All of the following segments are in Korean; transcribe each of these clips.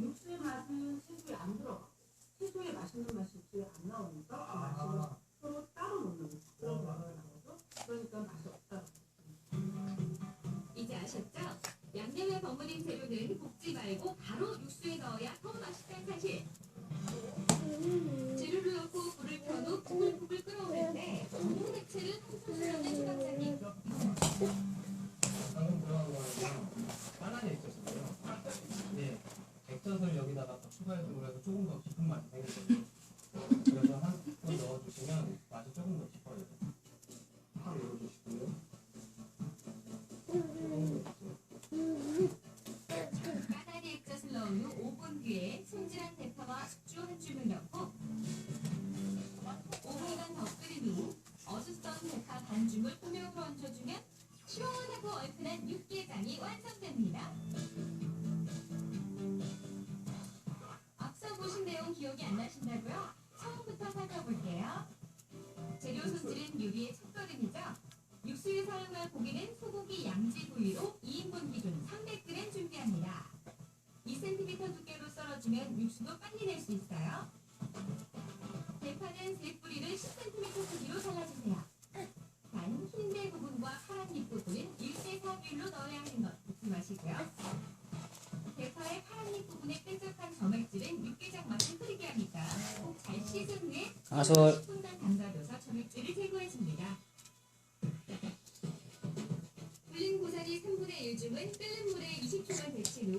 육수의 맛은 채소에 안 들어가. 채소의 맛있는 맛이 육수에 안 나오니까 그 맛을 아, 서로 따로 놓는 그런 경우가 나오죠. 그러니까 맛이 없다. 이제 아셨죠? 양념에 버무린 재료는 볶지 말고 바로 육수에 넣어야 더 추가해서 그래서 조금 더 깊은 맛이 생기거든요. 그래서 한 스푼 넣어주시면 맛이 조금 더 깊어요. 더 주세요. 까나리 액젓을 넣은 후 5분 뒤에 손질한 대파와 숙주 한 줌을 넣고 5분간 더 끓인 후 어슷던 대파 반 줌을 포명으로 얹어주면 시원하고 얼큰한 육개장이 완성됩니다. 요리의 첫걸음이죠. 육수에 사용할 고기는 소고기 양지 부위로 2인분 기준 300g 준비합니다. 2cm 두께로 썰어주면 육수도 빨리 낼 수 있어요. 대파는 세 뿌리를 10cm 크기로 잘라주세요. 단 흰대 부분과 파란 잎 부분은 1대 4비율로 넣어야 하는 것 잊지 마시고요. 대파의 파란 잎 부분에 끈적한 점액질은 육개장 맛을 흐리게 하니까 꼭잘 씻은 후에 가설 10분간 담가둬서 점액질을 제거해줍니다. 불린 고사리 3분의 1줌은 끓는 물에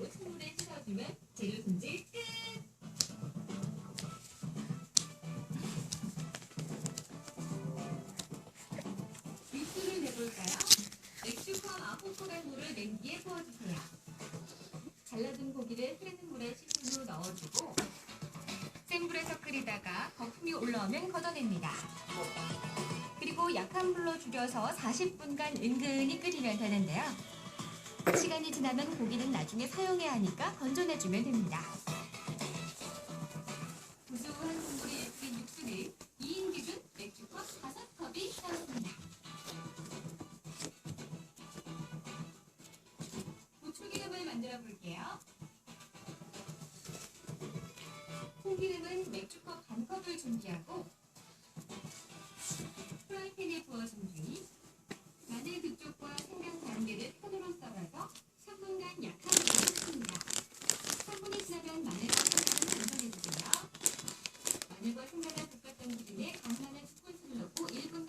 20초간 데친 후 찬물에 씻어주면 재료 손질 끝! 육수를 내볼까요? 맥주컵 9포간 물을 냄비에 부어주세요. 잘라둔 고기를 흐르는 물에 씻은 후 넣어주고 센 불에서 끓이다가 거품이 올라오면 걷어냅니다. 그리고 약한 불로 줄여서 40분간 은근히 끓이면 되는데요. 시간이 지나면 고기는 나중에 사용해야 하니까 건져내주면 됩니다. 구수한 국물이 예쁜 육수는 2인 기준 맥주컵 5컵이 나왔습니다. 고추기름을 만들어 볼게요. 콩기름은 맥주컵 반 컵을 준비하고